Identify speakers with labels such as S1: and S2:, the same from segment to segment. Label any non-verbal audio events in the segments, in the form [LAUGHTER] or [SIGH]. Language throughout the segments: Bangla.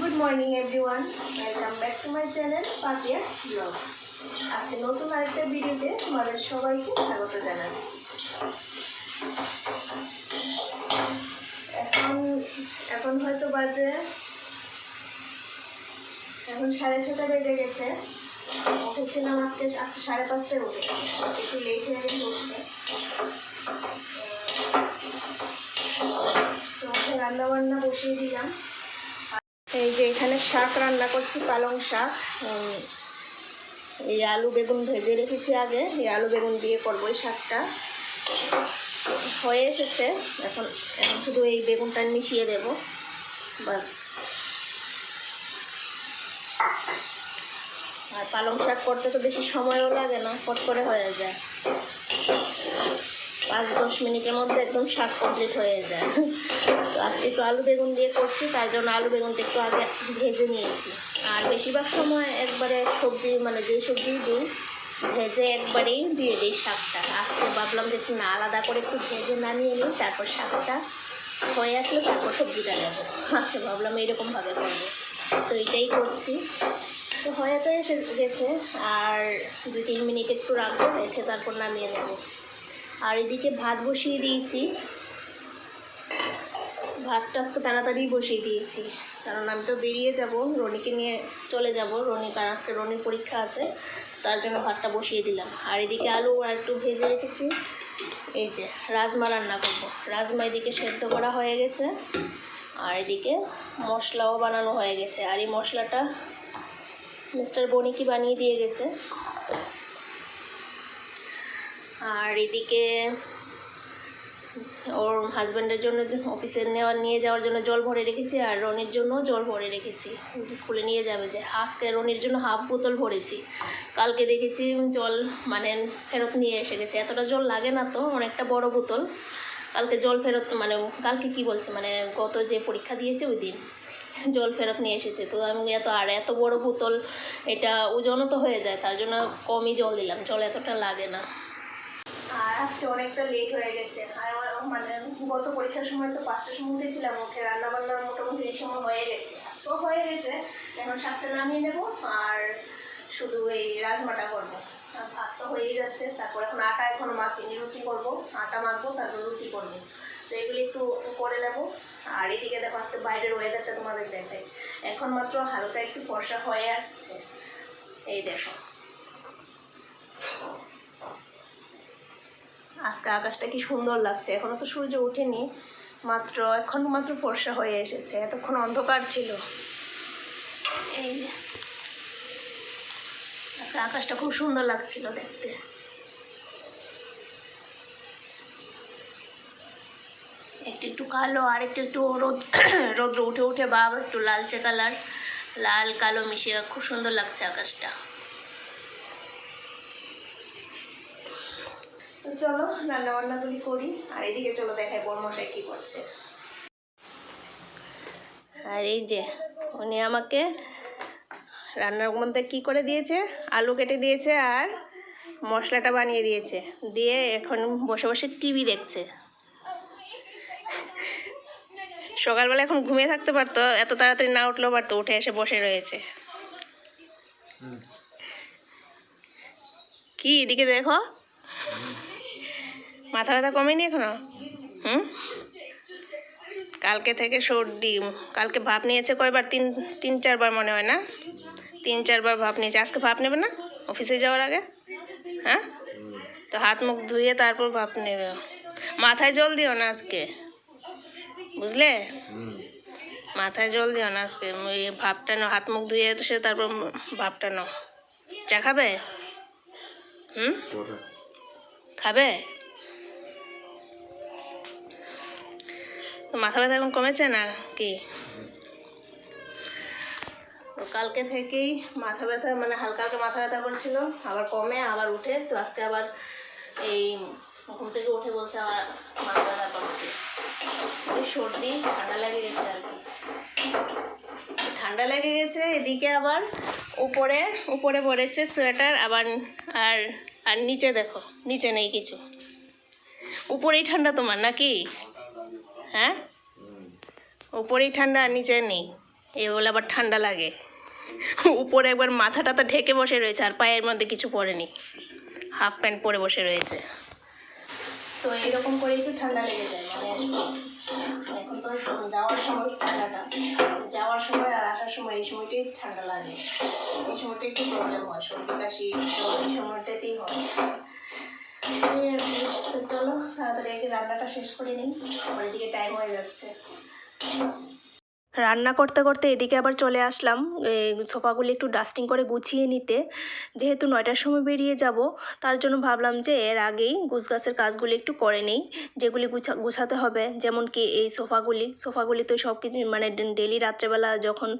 S1: Good morning everyone welcome back to my channel Papiya's blog আজকে নতুন আরেকটা ভিডিওতে তোমাদের সবাইকে স্বাগত জানাচ্ছি। এখন এখন হয়তো বাজে, এখন সাড়ে ছটা বেজে গেছে। উঠেছিলাম আজকে আজকে সাড়ে পাঁচটায় উঠেছি। একটু লেট হয়ে গেছে উঠতে। তো রান্না বান্না বসিয়ে দিলাম। এই যে এখানে শাক রান্না করছি, পালং শাক। এই আলু বেগুন ভেজে রেখেছি আগে। এই আলু বেগুন দিয়ে করব এই শাকটা। হয়ে এসেছে। এখন এখন শুধু এই বেগুনটা মিশিয়ে দেব। বাস। আর পালং শাক করতে তো বেশি সময়ও লাগে না ফট করে হয়ে যায়। পাঁচ, দশ মিনিটের মধ্যে একদম শাক কমপ্লিট হয়ে যায়। তো আজকে একটু আলু বেগুন দিয়ে করছি তার জন্য আলু বেগুনটা একটু আগে ভেজে নিয়েছি। আর বেশিরভাগ সময় একবারে সবজি মানে যে সবজি দিই, ভেজে একবারেই দিয়ে দিই শাকটা। আজকে ভাবলাম যে একটু না আলাদা করে একটু ভেজে নামিয়ে নিই, তারপর শাকটা হয়ে আসলে তারপর সবজিটা নেব আজকে ভাবলাম এইরকমভাবে করব। তো এটাই করছি। তো হয়ে তো এসে গেছে, আর দুই, তিন মিনিট একটু রাখব, রেখে তারপর নামিয়ে নেব। আর এদিকে ভাত বসিয়ে দিয়েছি। ভাতটা আজকে তাড়াতাড়ি বসিয়ে দিয়েছি, কারণ আমি তো বেরিয়ে যাব, রনিকে নিয়ে চলে যাব রনি কারণ আজকে রনির পরীক্ষা আছে, তার জন্য ভাতটা বসিয়ে দিলাম। আর এদিকে আলু আর একটু ভেজে রেখেছি, এই যে রাজমা রান্না করব। রাজমা এদিকে সেদ্ধ করা হয়ে গেছে, আর এদিকে মশলাও বানানো হয়ে গেছে। আর এই মশলাটা মিস্টার বনিকি বানিয়ে দিয়ে গেছে। আর এদিকে ওর হাজব্যান্ডের জন্য অফিসে নেওয়া, নিয়ে যাওয়ার জন্য জল ভরে রেখেছি আর রনির জন্য জল ভরে রেখেছি। স্কুলে নিয়ে যাবে যে, আজকে রনির জন্য হাফ বোতল ভরেছি। কালকে দেখেছি জল মানে ফেরত নিয়ে এসে গেছে। এতটা জল লাগে না তো, অনেকটা বড় বোতল। কালকে জল ফেরত মানে কালকে কি বলছে মানে গত যে পরীক্ষা দিয়েছে ওই দিন, জল ফেরত নিয়ে এসেছে। তো আমি এত, আর এত বড় বোতল, এটা ওজনও তো হয়ে যায়, তার জন্য কমই জল দিলাম। জল এতটা লাগে না। আর আজকে অনেকটা লেট হয়ে গেছে। আর আমার মানে গত পরীক্ষার সময় তো পাঁচটার সময় উঠেছিলাম ওকে রান্না বান্না মোটামুটি এই সময় হয়ে গেছে। আজকেও হয়ে গেছে, এখন সাতটা নামিয়ে নেব আর শুধু এই রাজমাটা করব। ভাত তো হয়েই যাচ্ছে, তারপর এখন আটা এখনও মাখিনি, রুটি করব। আটা মাখবো, তারপর রুটি করব। তো এগুলি একটু করে নেব। আর এদিকে দেখো আজকে বাইরের ওয়েদারটা তোমাদের দেখাই। এখন মাত্র হালকা একটু ফর্সা হয়ে আসছে। এই দেখো। আজকে আকাশটা কি সুন্দর লাগছে। এখনও তো সূর্য ওঠেনি, মাত্র এখন মাত্র ফর্সা হয়ে এসেছে, এতক্ষণ অন্ধকার ছিল। এই আজকে আকাশটা খুব সুন্দর লাগছিল দেখতে। একটু একটু কালো আর একটু একটু রোদ, [COUGHS] রোদ্র উঠে উঠে বা একটু লালচে কালার, লাল কালো মিশিয়ে খুব সুন্দর লাগছে আকাশটা। তো চলো রান্না বান্নাগুলি করি আর এদিকে চলো দেখাই বর্মশাই কি করছে। আর এই যে উনি আমাকে রান্নার মধ্যে কি করে দিয়েছে? আলু কেটে দিয়েছে আর মশলাটা বানিয়ে দিয়েছে। দিয়ে এখন বসে বসে টিভি দেখছে। সকালবেলা এখন ঘুমিয়ে থাকতে পারতো এত তাড়াতাড়ি না উঠলেও পারতো উঠে এসে বসে রয়েছে। কি এদিকে দেখো। মাথা ব্যথা কমেনি এখনও? হুম? কালকে থেকে সর্দি কালকে ভাপ নিয়েছে কয়বার? তিন তিন চারবার মনে হয় না? তিন চারবার ভাপ নিয়েছে। আজকে ভাপ নেবে না? অফিসে যাওয়ার আগে? হ্যাঁ? তো হাত মুখ ধুয়ে তারপর ভাপ নেবে। মাথায় জল দিও না আজকে। বুঝলে? মাথায় জল দিও না আজকে। ওই ভাপটা নাও হাত মুখ ধুয়ে তো সে তারপর ভাপটা নাও। চা খাবে? হুম? খাবে? তো মাথা ব্যথা এখন কমেছে না? কি? তো কালকে থেকেই মাথা ব্যথা মানে হালকা হালকা মাথা ব্যথা করছিল। আবার কমে, আবার উঠে। তো আজকে আবার এই ঘুম থেকে উঠে বলছে আবার মাথা ব্যথা করছে ওই সর্দি, ঠান্ডা লেগে গেছে আর কি। ঠান্ডা লেগে গেছে, এদিকে আবার উপরে উপরে পড়েছে সোয়েটার, আবার আর আর নিচে দেখো, নিচে নেই কিছু। উপরেই ঠান্ডা তোমার নাকি? হ্যাঁ? উপরেই ঠান্ডা আর নিচে নেই। এ বলে আবার ঠান্ডা লাগে। উপরে একবার মাথাটা তো ঢেকে বসে রয়েছে, আর পায়ের মধ্যে কিছু পরেনি হাফ প্যান্ট পরে বসে রয়েছে। তো এরকম করেই তো ঠান্ডা লেগে যায়। মানে এখন তো যাওয়ার সময় ঠান্ডাটা। যাওয়ার সময় আর আসার সময় এই সময়টাই ঠান্ডা লাগে। এই সময়টা একটু প্রবলেম হয়। সর্দি, কাশি এই সময়টাতেই হয়। তো চলো তাড়াতাড়ি রান্নাটা শেষ করে নিই। আমার এদিকে টাইম হয়ে যাচ্ছে। রান্না করতে করতে এদিকে আবার চলে আসলাম। সোফাগুলি একটু ডাস্টিং করে গুছিয়ে নিতে। যেহেতু নয়টার সময় বেরিয়ে যাব, তার জন্য ভাবলাম যে এর আগেই গুছগাছের কাজগুলি একটু করে নেই, যেগুলি গুছা, গুছাতে হবে। যেমন কি এই সোফাগুলি সোফাগুলি তো সব কিছু মানে ডেলি রাত্রেবেলা যখন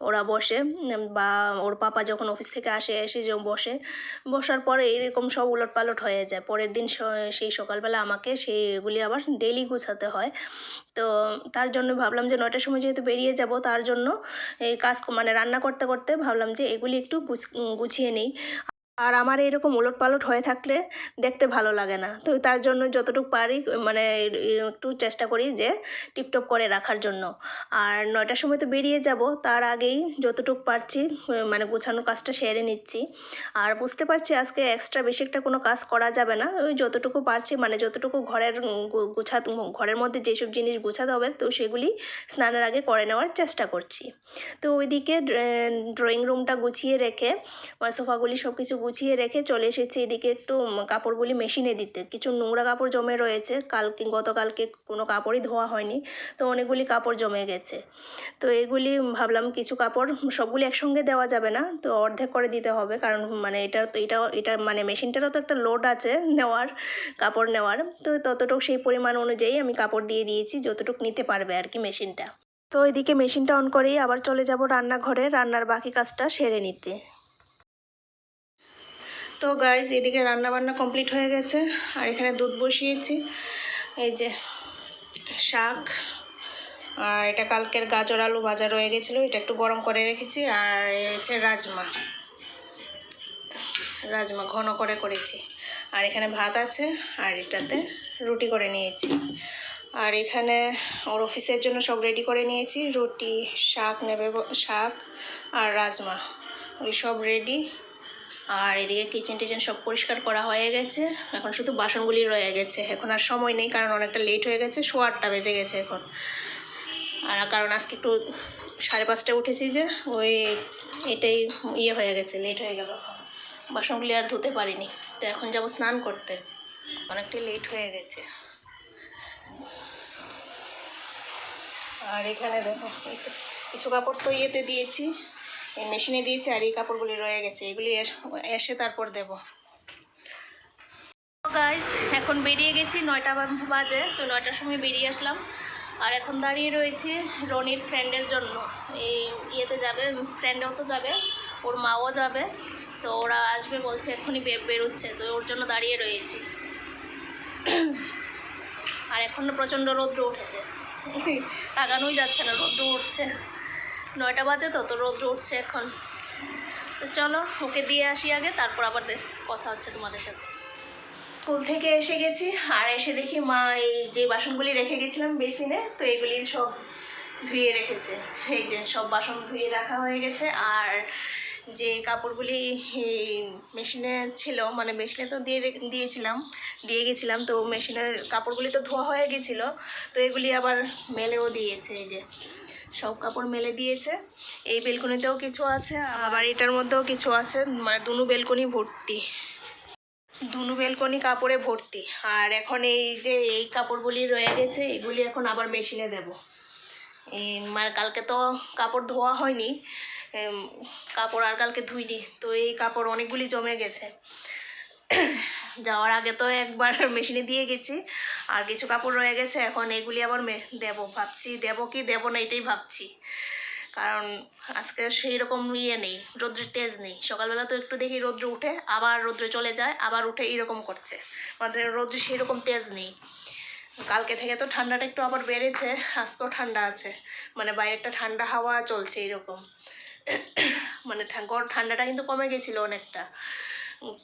S1: ওরা বসে বা ওর পাপা যখন অফিস থেকে আসে, এসে যে বসে, বসার পরে এরকম সব উলট পালট হয়ে যায়। পরের দিন সেই সকালবেলা আমাকে সেইগুলি আবার ডেলি গুছাতে হয়। তো তার জন্য ভাবলাম যে নয়টার সময় যেহেতু বেরিয়ে যাব, তার জন্য এই কাজ মানে রান্না করতে করতে ভাবলাম যে এগুলি একটু গুছ- গুছিয়ে নেই। আর আমার এরকম উলট পালট হয়ে থাকলে দেখতে ভালো লাগে না। তো তার জন্য যতটুকু পারি মানে একটু চেষ্টা করি যে টিপটপ করে রাখার জন্য। আর নয়টার সময় তো বেরিয়ে যাব, তার আগেই যতটুকু পারছি মানে গোছানোর কাজটা সেরে নিচ্ছি। আর বুঝতে পারছি আজকে এক্সট্রা বেশি একটা কোনো কাজ করা যাবে না। ওই যতটুকু পারছি মানে যতটুকু ঘরের গুছা, ঘরের মধ্যে যেসব জিনিস গোছাতে হবে, তো সেগুলি স্নানের আগে করে নেওয়ার চেষ্টা করছি। তো ওইদিকে ড্রয়িং রুমটা গুছিয়ে রেখে মানে সোফাগুলি সব কিছু গুছিয়ে রেখে চলে এসেছি। এদিকে একটু কাপড়গুলি মেশিনে দিতে। কিছু নোংরা কাপড় জমে রয়েছে। কালকে গতকালকে কোনো কাপড়ই ধোয়া হয়নি। তো অনেকগুলি কাপড় জমে গেছে। তো এগুলি ভাবলাম কিছু কাপড় সবগুলি একসঙ্গে দেওয়া যাবে না। তো অর্ধেক করে দিতে হবে। কারণ মানে এটা তো এটা এটা মানে মেশিনটারও তো একটা লোড আছে নেওয়ার, কাপড় নেওয়ার। তো ততটুকু সেই পরিমাণ অনুযায়ী আমি কাপড় দিয়ে দিয়েছি, যতটুকু নিতে পারবে আর কি মেশিনটা। তো এদিকে মেশিনটা অন করেই আবার চলে যাব রান্নাঘরে। রান্নার বাকি কাজটা সেরে নিতে। তো গাইজ এদিকে রান্না বান্না কমপ্লিট হয়ে গেছে। আর এখানে দুধ বসিয়েছি। এই যে শাক, আর এটা কালকের গাজর আলু ভাজা রয়ে গেছিল, এটা একটু গরম করে রেখেছি। আর হচ্ছে রাজমা। রাজমা ঘন করে করেছি। আর এখানে ভাত আছে, আর এটাতে রুটি করে নিয়েছি। আর এখানে ওর অফিসের জন্য সব রেডি করে নিয়েছি। রুটি, শাক নেবে শাক আর রাজমা। ওই সব রেডি আর এদিকে কিচেন টিচেন সব পরিষ্কার করা হয়ে গেছে। এখন শুধু বাসনগুলি রয়ে গেছে। এখন আর সময় নেই, কারণ অনেকটা লেট হয়ে গেছে। শো আটটা বেজে গেছে এখন। আর কারণ আজকে একটু সাড়ে পাঁচটায় উঠেছি যে, ওই এটাই ইয়ে হয়ে গেছে লেট হয়ে গেল বাসনগুলি আর ধুতে পারিনি। তো এখন যাব স্নান করতে। অনেকটাই লেট হয়ে গেছে। আর এখানে দেখো কিছু কাপড় তো ইয়েতে দিয়েছি। এই মেশিনে দিয়েছি আর এই কাপড়গুলি রয়ে গেছে। এগুলি এস- তারপর দেব। গাইস এখন বেরিয়ে গেছি নয়টা বাজে, তো নয়টার সময় বেরিয়ে আসলাম। আর এখন দাঁড়িয়ে রয়েছি রনির ফ্রেন্ডের জন্য। এই ইয়েতে যাবে ফ্রেন্ডেও তো যাবে, ওর মাও যাবে, তো ওরা আসবে বলছে এক্ষুনি বেরোচ্ছে, তো ওর জন্য দাঁড়িয়ে রয়েছি। আর এখন প্রচণ্ড রৌদ্র উঠেছে। তাকানোই যাচ্ছে না, রৌদ্র উঠছে। নয়টা বাজে তো তো রৌদ্র উঠছে এখন। তো চলো, ওকে দিয়ে আসি আগে, তারপর আবার কথা হচ্ছে তোমাদের সাথে। স্কুল থেকে এসে গেছি, আর এসে দেখি মা এই যে বাসনগুলি রেখে গেছিলাম বেসিনে, তো এগুলি সব ধুয়ে রেখেছে। এই যে সব বাসন ধুয়ে রাখা হয়ে গেছে, আর যে কাপড়গুলি মেশিনে ছিল মানে মেশিনে তো দিয়ে দিয়েছিলাম, দিয়ে গেছিলাম, তো মেশিনের কাপড়গুলি তো ধোয়া হয়ে গেছিল, তো এগুলি আবার মেলেও দিয়েছে এই যে। সব কাপড় মেলে দিয়েছে। এই বেলকনিতেও কিছু আছে আবার এটার মধ্যেও কিছু আছে মানে দুনু বেলকনি ভর্তি। দুনু বেলকনি কাপড়ে ভর্তি। আর এখন এই যে এই কাপড়গুলি রয়ে গেছে, এগুলি এখন আবার মেশিনে দেব। এই মানে কালকে তো কাপড় ধোয়া হয়নি কাপড় আর কালকে ধুইনি, তো এই কাপড় অনেকগুলি জমে গেছে। যাওয়ার আগে তো একবার [LAUGHS] মেশিনে দিয়ে গেছি। আর কিছু কাপড় রয়ে গেছে, এখন এগুলি আবার দেবো। ভাবছি দেবো কি দেবো না এটাই ভাবছি। কারণ আজকে সেই রকম ইয়ে নেই, রৌদ্রের তেজ নেই। সকালবেলা তো একটু দেখি রৌদ্র উঠে, আবার রৌদ্র চলে যায়, আবার উঠে এরকম করছে। মানে রৌদ্র সেই রকম তেজ নেই। কালকে থেকে তো ঠান্ডাটা একটু আবার বেড়েছে, আজকেও ঠান্ডা আছে। মানে বাইরে একটা ঠান্ডা হাওয়া চলছে এরকম। [CLEARS THROAT] মানে ঠান্ডাটা কিন্তু কমে গেছিল অনেকটা।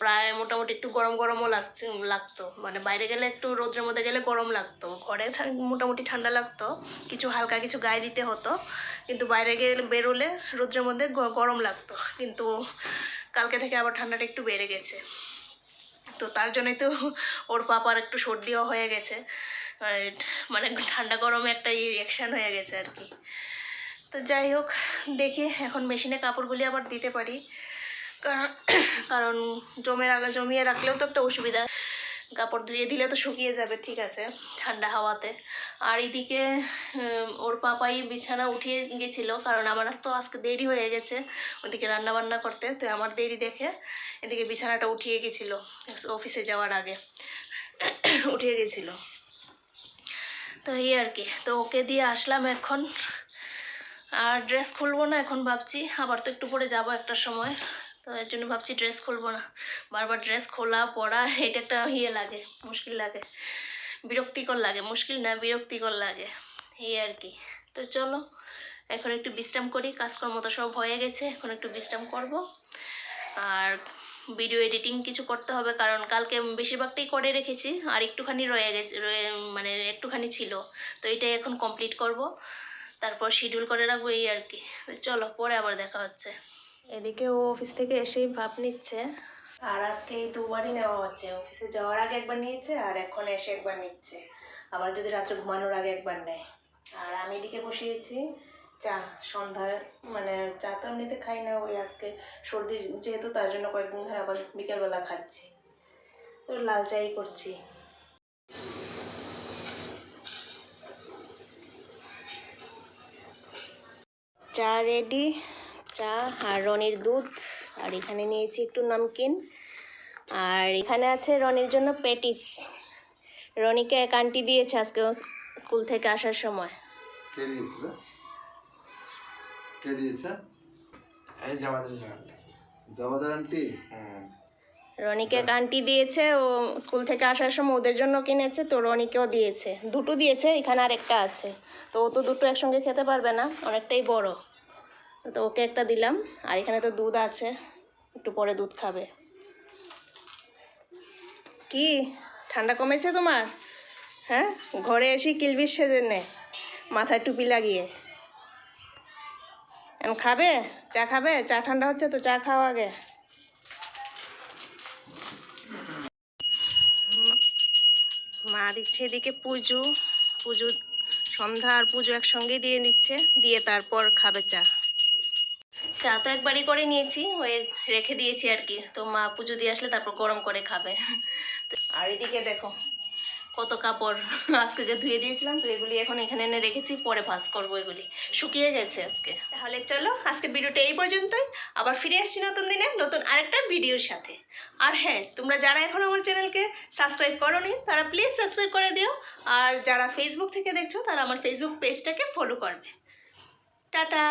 S1: প্রায় মোটামুটি একটু গরম গরমও লাগছে লাগতো। মানে বাইরে গেলে একটু রোদ্রের মধ্যে গেলে গরম লাগতো। ঘরে মোটামুটি ঠান্ডা লাগতো। কিছু হালকা কিছু গায়ে দিতে হতো। কিন্তু বাইরে গেলে বেরোলে রোদ্রের মধ্যে গরম লাগতো। কিন্তু কালকে থেকে আবার ঠান্ডাটা একটু বেড়ে গেছে। তো তার জন্যই তো ওর পাপার একটু সর্দিও হয়ে গেছে। মানে ঠান্ডা গরমে একটা রিয়াকশান হয়ে গেছে আর কি। তো যাই হোক, দেখি এখন মেশিনে কাপড়গুলি আবার দিতে পারি। কারণ কারণ জমে রাখলে জমিয়ে রাখলেও তো একটা অসুবিধা। কাপড় ধুয়ে দিলে তো শুকিয়ে যাবে, ঠিক আছে, ঠান্ডা হাওয়াতে। আর এদিকে ওর পাপাই বিছানা উঠিয়ে গেছিল, কারণ আমার তো আজকে দেরি হয়ে গেছে ওদিকে রান্না বান্না করতে, তো আমার দেরি দেখে এদিকে বিছানাটা উঠিয়ে গেছিল, অফিসে যাওয়ার আগে। উঠিয়ে গেছিল। তো এই আর কি, তো ওকে দিয়ে আসলাম এখন। আর ড্রেস খুলবো না এখন ভাবছি, আবার তো একটু পরে যাব একটা সময়। তো এর জন্য ভাবছি ড্রেস খুলবো না। বারবার ড্রেস খোলা পরা এটা একটা ইয়ে লাগে, মুশকিল লাগে। বিরক্তিকর লাগে, মুশকিল না, বিরক্তিকর লাগে। এই আর কি। তো চলো, এখন একটু বিশ্রাম করি, কাজকর্ম তো সব হয়ে গেছে, এখন একটু বিশ্রাম করব। আর ভিডিও এডিটিং কিছু করতে হবে, কারণ কালকে বেশিরভাগটাই করে রেখেছি, আর একটুখানি রয়ে গেছে মানে একটুখানি ছিল। তো এটাই এখন কমপ্লিট করব। তারপর শিডিউল করে রাখব, এই আর কি। চলো, পরে আবার দেখা হচ্ছে। এদিকে ও অফিস থেকে এসেই ভাব নিচ্ছে। আর আজকে এই দুবারই নেওয়া হচ্ছে। অফিসে যাওয়ার আগে একবার নিয়েছে আর এখন এসে একবার নিচ্ছে। আবার যদি রাত্রে ঘুমানোর আগে একবার নেয়। আর আমি এদিকে বসিয়েছি। চা, সন্ধ্যার মানে চা তো এমনিতে খাই না। ওই আজকে সর্দি যেহেতু, তার জন্য কয়েকদিন ধরে আবার বিকেলবেলা খাচ্ছি। তো লাল চাই করছি। চা রেডি। চা আর রনির দুধ। আর এখানে নিয়েছি একটু নামকিন। আর এখানে আছে রনির জন্য প্যাটিস রনিকে এক আন্টি দিয়েছে আজকে স্কুল থেকে আসার সময়।
S2: কে দিয়েছিল? কে দিয়েছে?
S3: এই জামাতের
S2: আন্টি?
S3: হ্যাঁ।
S1: রনিকে এক আন্টি দিয়েছে ও স্কুল থেকে আসার সময় ওদের জন্য কিনেছে তো রনিকেও দিয়েছে। দুটো দিয়েছে এখানে আর একটা আছে। তো ও তো দুটো একসঙ্গে খেতে পারবে না অনেকটাই বড়। তো ওকে একটা দিলাম, আর এখানে তো দুধ আছে, একটু পরে দুধ খাবে। কি? ঠান্ডা কমেছে তোমার? হ্যাঁ? ঘরে এসে কিলবির সেজে নে মাথায় টুপি লাগিয়ে। খাবে? চা খাবে? চা ঠান্ডা হচ্ছে তো চা খাও আগে। মা দিচ্ছে এদিকে পুজো পুজো সন্ধ্যা আর পুজো একসঙ্গে দিয়ে নিচ্ছে, দিয়ে তারপর খাবে চা। চা তো একবারই করে নিয়েছি, ওই রেখে দিয়েছি আর কি। তো মা পুজো দিয়ে আসলে তারপর গরম করে খাবে। আর এদিকে দেখো, কত কাপড় আজকে যে ধুয়ে দিয়েছিলাম, তো এগুলি এখন এখানে এনে রেখেছি, পরে ভাজ করব এগুলি। শুকিয়ে গেছে আজকে। তাহলে চলো, আজকে ভিডিওটা এই পর্যন্তই। আবার ফিরে আসছি নতুন দিনে, নতুন আরেকটা ভিডিওর সাথে। আর হ্যাঁ তোমরা যারা এখন আমার চ্যানেলকে সাবস্ক্রাইব করোনি, তারা প্লিজ সাবস্ক্রাইব করে দিও। আর যারা ফেসবুক থেকে দেখছ, তারা আমার ফেসবুক পেজটাকে ফলো করবে। টাটা!